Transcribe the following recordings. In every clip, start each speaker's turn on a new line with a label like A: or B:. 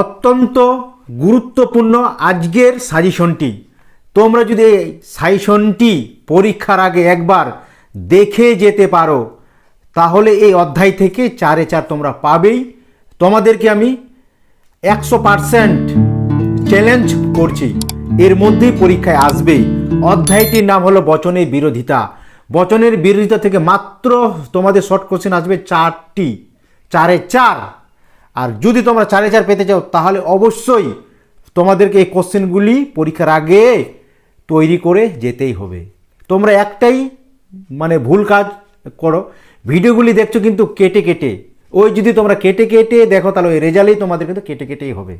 A: অত্যন্ত গুরুত্বপূর্ণ আজকের সাজেশনটি। তোমরা যদি এই সাজেশনটি পরীক্ষার আগে একবার দেখে যেতে পারো, তাহলে এই অধ্যায় থেকে চারে চার তোমরা পাবেই। তোমাদেরকে আমি একশো পারসেন্ট চ্যালেঞ্জ করছি। এর মধ্যেই পরীক্ষায় আসবেই। অধ্যায়টির নাম হলো বচনের বিরোধিতা। বচনের বিরোধিতা থেকে মাত্র তোমাদের শর্ট কোশ্চেন আসবে চারটি। চারে চার আর যদি তোমরা চারে চার পেতে চাও, তাহলে অবশ্যই তোমাদেরকে এই কোশ্চেনগুলি পরীক্ষার আগে তৈরি করে যেতেই হবে। তোমরা একটাই মানে ভুল কাজ করো। ভিডিওগুলি দেখছ কিন্তু কেটে কেটে। ওই যদি তোমরা কেটে কেটে দেখো, তাহলে ওই রেজাল্টই তোমাদের কিন্তু কেটে কেটেই হবে।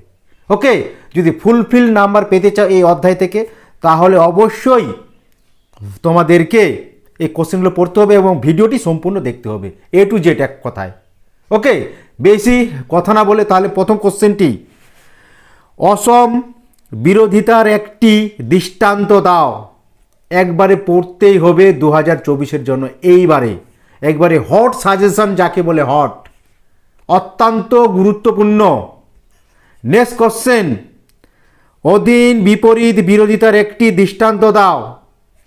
A: ওকে? যদি ফুলফিল নাম্বার পেতে চাও এই অধ্যায় থেকে, তাহলে অবশ্যই তোমাদেরকে এই কোশ্চেনগুলো পড়তে হবে এবং ভিডিওটি সম্পূর্ণ দেখতে হবে। এ টু জেড এক কথায়। ওকে? বেশি কথা না বলে তাহলে প্রথম কোশ্চেনটি। অসম বিরোধিতার একটি দৃষ্টান্ত দাও। একবারে পড়তেই হবে দু হাজার চব্বিশের জন্য। এইবারে, একবারে হট সাজেশন যাকে বলে হট অত্যন্ত গুরুত্বপূর্ণ। নেক্সট কোশ্চেন অধীন বিপরীত বিরোধিতার একটি দৃষ্টান্ত দাও।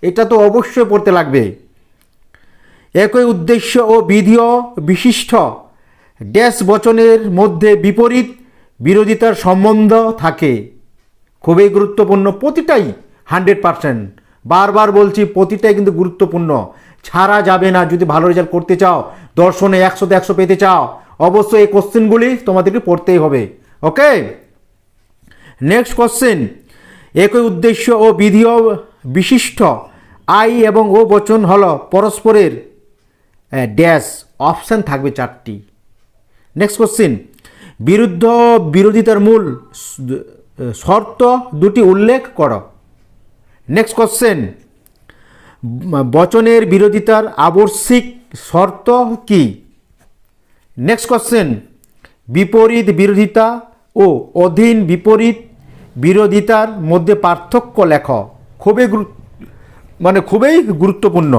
A: এটা তো অবশ্যই পড়তে লাগবে। একই উদ্দেশ্য ও বিধিও বিশিষ্ট। ড্যাশ বচনের মধ্যে বিপরীত বিরোধিতার সম্বন্ধ থাকে। খুবই গুরুত্বপূর্ণ প্রতিটাই হান্ড্রেড পারসেন্ট। বারবার বলছি প্রতিটাই কিন্তু গুরুত্বপূর্ণ। ছাড়া যাবে না যদি ভালো রেজাল্ট করতে চাও, দর্শনে একশোতে একশো পেতে চাও, অবশ্যই এই কোশ্চেনগুলি তোমাদেরকে পড়তেই হবে। ওকে? Next question. একই উদ্দেশ্য ও বিধিও বিশিষ্ট আই এবং ও বচন হল পরস্পরের ড্যাশ। অপশান থাকবে চারটি। নেক্সট কোশ্চেন বিরুদ্ধ বিরোধিতার মূল শর্ত দুটি উল্লেখ করো। নেক্সট কোশ্চেন বচনের বিরোধিতার আবশ্যিক শর্ত কি? নেক্সট কোশ্চেন বিপরীত বিরোধিতা ও অধীন বিপরীত বিরোধিতার মধ্যে পার্থক্য লেখ। খুবই মানে খুবই গুরুত্বপূর্ণ।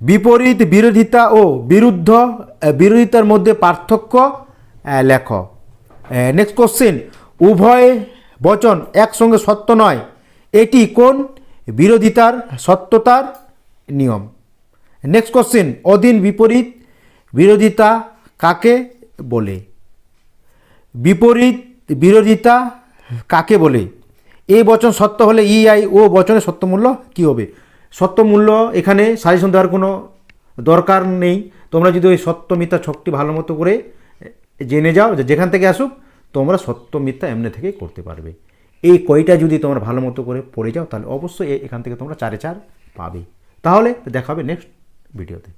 A: বিপরীত বিরোধিতা ও বিরুদ্ধ বিরোধিতার মধ্যে পার্থক্য লেখ। নেক্সট কোশ্চেন উভয় বচন একসঙ্গে সত্য নয়। এটি কোন বিরোধিতার সত্যতার নিয়ম? নেক্সট কোশ্চেন অধীন বিপরীত বিরোধিতা কাকে বলে? বিপরীত বিরোধিতা কাকে বলে? এই বচন সত্য হলে ই, আই, ও বচনের সত্যমূল্য কী হবে? সত্যমূল্য এখানে সাজেশন দেওয়ার কোনো দরকার নেই। তোমরা যদি ওই সত্য, মিথ্যা ছকটি ভালো মতো করে জেনে যাও যে যেখান থেকে আসুক, তোমরা সত্য, মিথ্যা এমনি থেকে করতে পারবে। এই কয়টা যদি তোমরা ভালো মতো করে পড়ে যাও, তাহলে অবশ্যই এখান থেকে তোমরা চারে চার পাবে। তাহলে দেখাবে নেক্সট ভিডিওতে